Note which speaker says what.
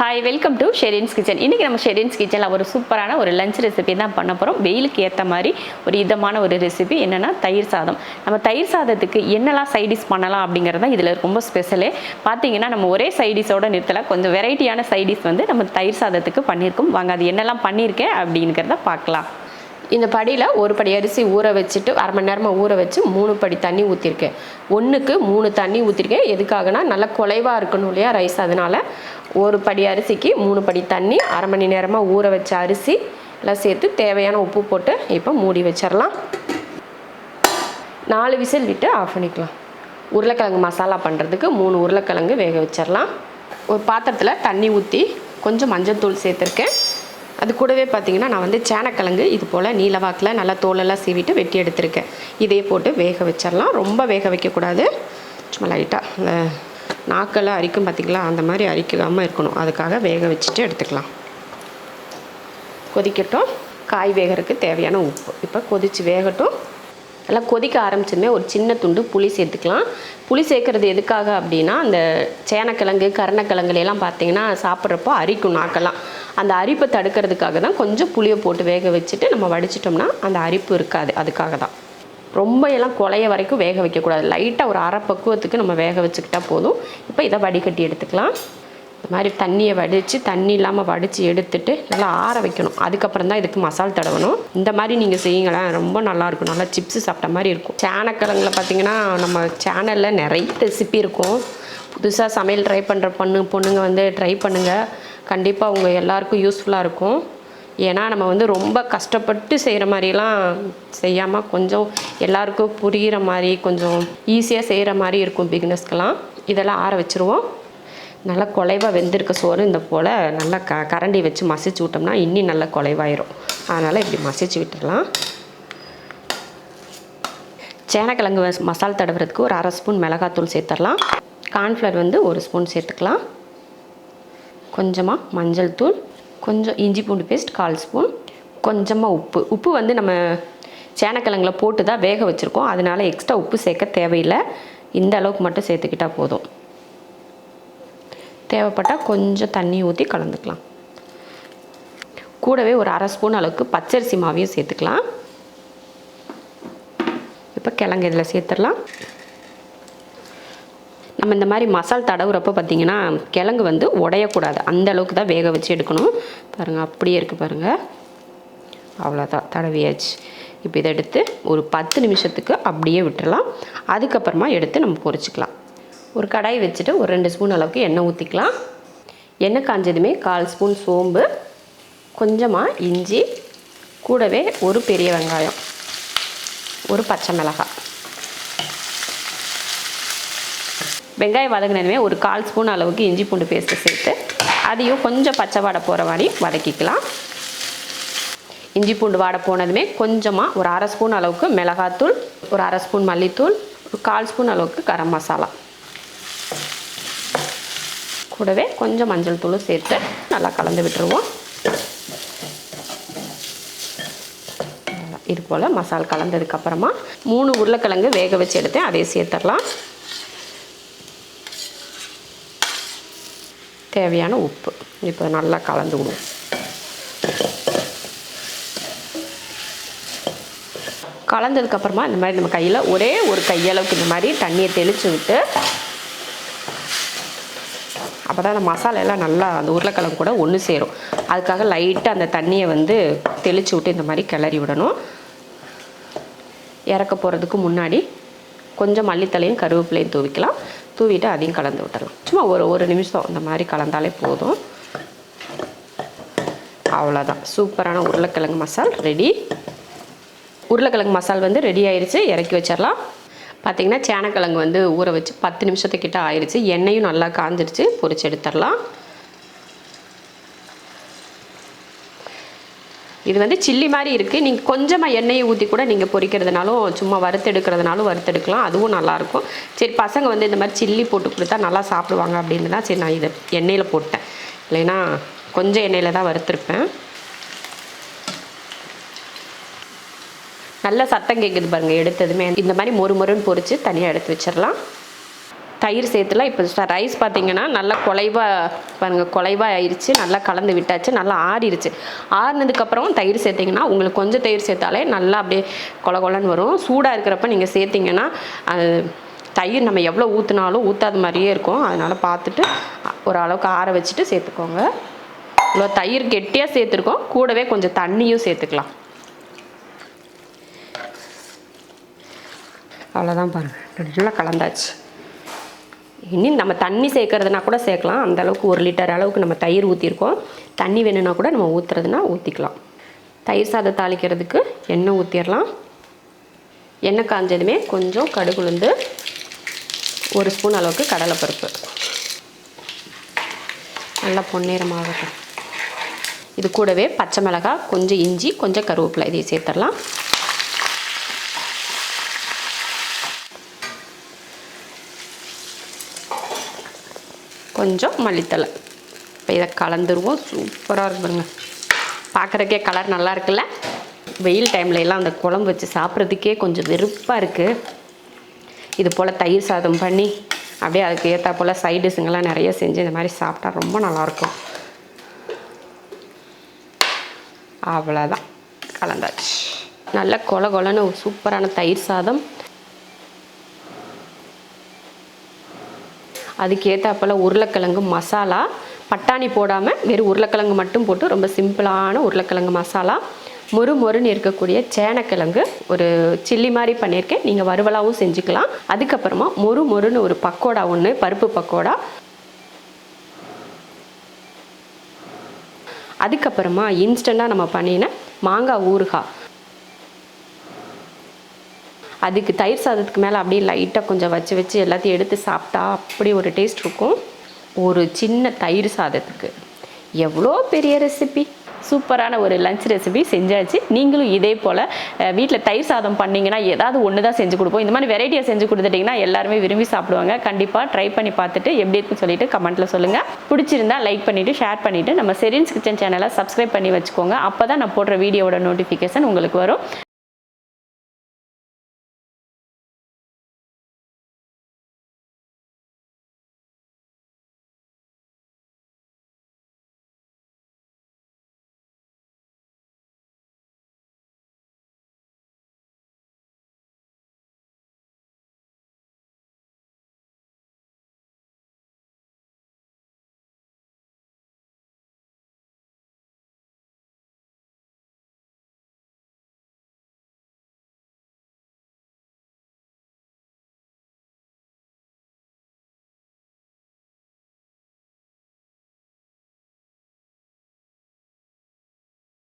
Speaker 1: Hi welcome to Sherin's kitchen இன்றைக்கி நம்ம ஷெரின்ஸ் கிச்சனில் ஒரு சூப்பரான ஒரு லஞ்ச் ரெசிபி தான் பண்ண போகிறோம் வெயிலுக்கு ஏற்ற மாதிரி ஒரு இதமான ஒரு ரெசிபி என்னென்னா தயிர் சாதம். நம்ம தயிர் சாதத்துக்கு என்னெல்லாம் சைடிஷ் பண்ணலாம் அப்படிங்கிறது தான் இதில் ரொம்ப ஸ்பெஷலு பார்த்தீங்கன்னா நம்ம ஒரே சைடிஷோட நிறுத்தலை கொஞ்சம் வெரைட்டியான சைடிஷ் வந்து நம்ம தயிர் சாதத்துக்கு பண்ணியிருக்கோம் வாங்க அது என்னெல்லாம் பண்ணியிருக்கேன் அப்படிங்கிறத பார்க்கலாம்.
Speaker 2: இந்த படியில் ஒரு படி அரிசி ஊற வச்சுட்டு அரை மணி நேரமாக ஊற வச்சு மூணு படி தண்ணி ஊற்றிருக்கேன் ஒன்றுக்கு மூணு தண்ணி ஊற்றிருக்கேன் எதுக்காகனா நல்லா குலைவாக இருக்கணும் இல்லையா ரைஸ் அதனால் ஒரு படி அரிசிக்கு மூணு படி தண்ணி அரை மணி நேரமாக ஊற வச்ச அரிசி எல்லாம் சேர்த்து தேவையான உப்பு போட்டு இப்போ மூடி வச்சிடலாம் நாலு விசில் விட்டு ஆஃப் பண்ணிக்கலாம். உருளைக்கிழங்கு மசாலா பண்ணுறதுக்கு மூணு உருளைக்கிழங்கு வேக வச்சிடலாம் ஒரு பாத்திரத்தில் தண்ணி ஊற்றி கொஞ்சம் மஞ்சள் தூள் சேர்த்துருக்கேன். அது கூடவே பார்த்தீங்கன்னா நான் வந்து சேனக்கிழங்கு இது போல் நீலவாக்கில் நல்லா தோலெல்லாம் சீவிட்டு வெட்டி எடுத்திருக்கேன். இதே போட்டு வேக வச்சிடலாம் ரொம்ப வேக வைக்கக்கூடாது. சும்மா லைட்டாக இந்த நாக்கெல்லாம் அரிக்கும் பார்த்தீங்களா அந்த மாதிரி அரிக்காமல் இருக்கணும். அதுக்காக வேக வச்சுட்டு எடுத்துக்கலாம். கொதிக்கட்டும். காய் வேகிறதுக்கு தேவையான உப்பு. இப்போ கொதித்து வேகட்டும். நல்லா கொதிக்க ஆரம்பிச்சதுமே ஒரு சின்ன துண்டு புளி சேர்த்துக்கலாம். புளி சேர்க்குறது எதுக்காக அப்படின்னா அந்த சேனக்கிழங்கு கருணக்கிழங்குலாம் எல்லாம் பார்த்தீங்கன்னா சாப்பிட்றப்போ அரிக்கும் நாக்கெல்லாம். அந்த அரிப்பை தடுக்கிறதுக்காக தான் கொஞ்சம் புளியை போட்டு வேக வச்சுட்டு நம்ம வடிச்சிட்டோம்னா அந்த அரிப்பு இருக்காது. அதுக்காக தான். ரொம்ப எல்லாம் குலைய வரைக்கும் வேக வைக்கக்கூடாது. லைட்டாக ஒரு அரை பக்குவத்துக்கு நம்ம வேக வச்சுக்கிட்டா போதும். இப்போ இதை வடிகட்டி எடுத்துக்கலாம். இந்த மாதிரி தண்ணியை வடித்து தண்ணி இல்லாமல் வடித்து எடுத்துட்டு நல்லா ஆற வைக்கணும். அதுக்கப்புறம் தான் இதுக்கு மசால் தடவணும். இந்த மாதிரி நீங்கள் செய்யுங்களேன். ரொம்ப நல்லாயிருக்கும் நல்லா சிப்ஸ் சாப்பிட்ட மாதிரி இருக்கும். சேனக்கிழங்குல பார்த்தீங்கன்னா நம்ம சேனலில் நிறைய ரெசிபி இருக்கும். புதுசாக சமையல் ட்ரை பண்ணுற பொண்ணு பொண்ணுங்க வந்து ட்ரை பண்ணுங்கள் கண்டிப்பாக உங்கள் எல்லாருக்கும் யூஸ்ஃபுல்லாக இருக்கும். ஏன்னா நம்ம வந்து ரொம்ப கஷ்டப்பட்டு செய்கிற மாதிரிலாம் செய்யாமல் கொஞ்சம் எல்லாருக்கும் புரிகிற மாதிரி கொஞ்சம் ஈஸியாக செய்கிற மாதிரி இருக்கும் பிக்னஸ்க்கெலாம் இதெல்லாம் ஆற வச்சுருவோம். நல்லா குலைவாக வெந்திருக்க சோறு இந்த போல் நல்லா க கரண்டி வச்சு மசிச்சு விட்டோம்னா இன்னும் நல்லா குலைவாயிரும். அதனால் இப்படி மசிச்சு விட்டுடலாம். சேனக்கிழங்கு மசால் தடவுறதுக்கு ஒரு அரை ஸ்பூன் மிளகாத்தூள் சேர்த்துடலாம். கார்ன்ஃப்ளவர் வந்து ஒரு ஸ்பூன் சேர்த்துக்கலாம். கொஞ்சமாக மஞ்சள் தூள் கொஞ்சம் இஞ்சி பூண்டு பேஸ்ட் கால் ஸ்பூன் கொஞ்சமாக உப்பு. உப்பு வந்து நம்ம சேனக்கிழங்குல போட்டு தான் வேக வச்சுருக்கோம். அதனால எக்ஸ்ட்ரா உப்பு சேர்க்க தேவையில்லை. இந்த அளவுக்கு மட்டும் சேர்த்துக்கிட்டால் போதும். தேவைப்பட்டால் கொஞ்சம் தண்ணி ஊற்றி கலந்துக்கலாம். கூடவே ஒரு அரை ஸ்பூன் அளவுக்கு பச்சரிசி மாவையும் சேர்த்துக்கலாம். இப்போ கிழங்கு இதில் சேர்த்துடலாம். நம்ம இந்த மாதிரி மசால் தடவுறப்போ பார்த்தீங்கன்னா கிழங்கு வந்து உடையக்கூடாது. அந்த அளவுக்கு தான் வேக வச்சு எடுக்கணும். பாருங்கள் அப்படியே இருக்குது பாருங்கள் அவ்வளோதான் தடவியாச்சு. இப்போ இதை எடுத்து ஒரு பத்து நிமிஷத்துக்கு அப்படியே விட்டுறலாம். அதுக்கப்புறமா எடுத்து நம்ம பொரிச்சிக்கலாம். ஒரு கடாய் வச்சுட்டு ஒரு ரெண்டு ஸ்பூன் அளவுக்கு எண்ணெய் ஊற்றிக்கலாம் எண்ணெய் காஞ்சதுமே கால் ஸ்பூன் சோம்பு கொஞ்சமாக இஞ்சி கூடவே ஒரு பெரிய வெங்காயம் ஒரு பச்சை மிளகாய். வெங்காயம் வதங்கினதுமே ஒரு கால் ஸ்பூன் அளவுக்கு இஞ்சி பூண்டு பேஸ்ட்டு சேர்த்து அதையும் கொஞ்சம் பச்சை வாடை போகிற மாதிரி வதக்கிக்கலாம். இஞ்சி பூண்டு வாடை போனதுமே கொஞ்சமாக ஒரு அரை ஸ்பூன் அளவுக்கு மிளகாத்தூள் ஒரு அரை ஸ்பூன் மல்லித்தூள் ஒரு கால் ஸ்பூன் அளவுக்கு கரம் மசாலா. கூடவே கொஞ்சம் மஞ்சள் தூள் சேர்த்து நல்லா கலந்து விட்டுருவோம். இது போல் மசால் கலந்ததுக்கப்புறமா மூணு உருளைக்கிழங்கு வேக வச்சு எடுத்தேன். அதையே சேர்த்துடலாம். தேவையான உப்பு. இப்போ நல்லா கலந்து விடுவோம். கலந்ததுக்கப்புறமா இந்த மாதிரி நம்ம கையில் ஒரே ஒரு கையளவுக்கு இந்த மாதிரி தண்ணியை தெளித்து விட்டு அப்போ தான் அந்த மசாலா எல்லாம் நல்லா அந்த உருளைக்கிழங்கு கூட ஒன்று சேரும். அதுக்காக லைட்டாக அந்த தண்ணியை வந்து தெளித்து விட்டு இந்த மாதிரி கிளறி விடணும். இறக்க போகிறதுக்கு முன்னாடி கொஞ்சம் மல்லித்தலையும் கருவேப்பிலையும் தூவிக்கலாம். தூவிட்டு அதையும் கலந்து விட்டுறலாம். சும்மா ஒரு ஒரு நிமிஷம் இந்த மாதிரி கலந்தாலே போதும். அவ்வளோதான் சூப்பரான உருளைக்கிழங்கு மசால் ரெடி உருளைக்கிழங்கு மசால் வந்து ரெடி ஆயிடுச்சு இறக்கி வச்சிடலாம் பார்த்திங்கன்னா சேனக்கிழங்கு வந்து ஊற வச்சு பத்து நிமிஷத்துக்கிட்ட ஆயிடுச்சு எண்ணெயும் நல்லா காஞ்சிருச்சு. பொறிச்சு எடுத்துடலாம். இது வந்து சில்லி மாதிரி இருக்குது நீங்கள் கொஞ்சமாக எண்ணெயை ஊற்றி கூட நீங்கள் பொரிக்கிறதுனாலும் சும்மா வறுத்தெடுக்கிறதுனாலும் வறுத்தெடுக்கலாம் அதுவும் நல்லாயிருக்கும் சரி பசங்க வந்து இந்த மாதிரி சில்லி போட்டு கொடுத்தா நல்லா சாப்பிடுவாங்க அப்படின்னு தான் சரி நான் இதை எண்ணெயில் போட்டேன். இல்லைன்னா கொஞ்சம் எண்ணெயில் தான் வறுத்துருப்பேன். நல்ல சத்தம் கேட்குது பாருங்கள் எடுத்ததுமே. இந்த மாதிரி மொறு மொறுன்னு பொறிச்சு தனியாக எடுத்து வச்சிடலாம். தயிர் சேர்த்துல இப்போ ரைஸ் பார்த்தீங்கன்னா நல்லா குலைவாக பாருங்க குலைவாக ஆயிடுச்சு நல்லா கலந்து விட்டாச்சு நல்லா ஆறிடுச்சு ஆறுனதுக்கப்புறம் தயிர் சேர்த்திங்கன்னா உங்களுக்கு கொஞ்சம் தயிர் சேர்த்தாலே நல்லா அப்படியே கொல கொலன்னு வரும். சூடாக இருக்கிறப்ப நீங்கள் சேர்த்திங்கன்னா அது தயிர் நம்ம எவ்வளோ ஊற்றினாலும் ஊற்றாத மாதிரியே இருக்கும். அதனால் பார்த்துட்டு ஒரு அளவுக்கு ஆற வச்சுட்டு சேர்த்துக்கோங்க. இவ்வளோ தயிர் கெட்டியாக சேர்த்துருக்கோம். கூடவே கொஞ்சம் தண்ணியும் சேர்த்துக்கலாம். அவ்வளோதான் பாருங்கள் நல்லா கலந்தாச்சு. இனி நம்ம தண்ணி சேர்க்கறதுனா கூட சேர்க்கலாம். அந்த அளவுக்கு ஒரு லிட்டர் அளவுக்கு நம்ம தயிர் ஊற்றிருக்கோம் தண்ணி வேணும்னா கூட நம்ம ஊற்றுறதுனா ஊற்றிக்கலாம் தயிர் சாதம் தாளிக்கிறதுக்கு எண்ணெய் ஊற்றிடலாம் எண்ணெய் காஞ்சதுமே கொஞ்சம் கடுகுலுந்து ஒரு ஸ்பூன் அளவுக்கு கடலைப்பருப்பு. நல்லா பொன்னிறமாகட்டும். இது கூடவே பச்சை மிளகாய் கொஞ்சம் இஞ்சி கொஞ்சம் கருவேப்பிலை இதையும் சேர்த்துடலாம். கொஞ்சம் மல்லித்தலை இப்போ இதை கலந்துருவோம். சூப்பராக இருக்குங்க பார்க்குறக்கே கலர் நல்லா இருக்குல்ல? வெயில் டைம்ல எல்லாம் அந்த குழம்பு வச்சு சாப்பிட்றதுக்கே கொஞ்சம் வெறுப்பாக இருக்குது இது போல் தயிர் சாதம் பண்ணி அப்படியே அதுக்கு ஏற்றா போல் சைடிஷுங்கெல்லாம் நிறைய செஞ்சு இந்த மாதிரி சாப்பிட்டா ரொம்ப நல்லாயிருக்கும் அவ்வளோதான் கலந்தாச்சு. நல்ல கொல கொலன்னு சூப்பரான தயிர் சாதம். அதுக்கு ஏற்றாப்புல உருளைக்கிழங்கு மசாலா. பட்டாணி போடாமல் வெறும் உருளைக்கிழங்கு மட்டும் போட்டு ரொம்ப சிம்பிளான உருளைக்கிழங்கு மசாலா. மொறு மொறுன்னு இருக்கக்கூடிய சேனக்கிழங்கு. ஒரு சில்லி மாதிரி பண்ணியிருக்கேன். நீங்கள் வறுவலாகவும் செஞ்சுக்கலாம். அதுக்கப்புறமா மொறு மொறுன்னு ஒரு பக்கோடா ஒன்று பருப்பு பக்கோடா. அதுக்கப்புறமா இன்ஸ்டண்ட்டாக நம்ம பண்ணின மாங்காய் ஊறுகாய். அதுக்கு தயிர் சாதத்துக்கு மேலே அப்படியே லைட்டாக கொஞ்சம் வச்சு வச்சு எல்லாத்தையும் எடுத்து சாப்பிட்டா அப்படி ஒரு டேஸ்ட் இருக்கும். ஒரு சின்ன தயிர் சாதத்துக்கு. எவ்வளோ பெரிய ரெசிபி சூப்பரான ஒரு லஞ்ச் ரெசிபி செஞ்சாச்சு. நீங்களும் இதே போல் வீட்டில் தயிர் சாதம் பண்ணீங்கன்னா ஏதாவது ஒன்று தான் செஞ்சு கொடுப்போம். இந்த மாதிரி வெரைட்டியாக செஞ்சு கொடுத்துட்டிங்கன்னா எல்லாருமே விரும்பி சாப்பிடுவாங்க. கண்டிப்பாக ட்ரை பண்ணி பார்த்துட்டு எப்படி இருக்குன்னு சொல்லிட்டு கமெண்ட்டில் சொல்லுங்கள் பிடிச்சிருந்தா லைக் பண்ணிவிட்டு ஷேர் பண்ணிவிட்டு நம்ம செரின்ஸ் கிச்சன் சேனலை சப்ஸ்கிரைப் பண்ணி வச்சுக்கோங்க. அப்போ தான் நான் போடுற வீடியோவோட நோட்டிஃபிகேஷன் உங்களுக்கு வரும்.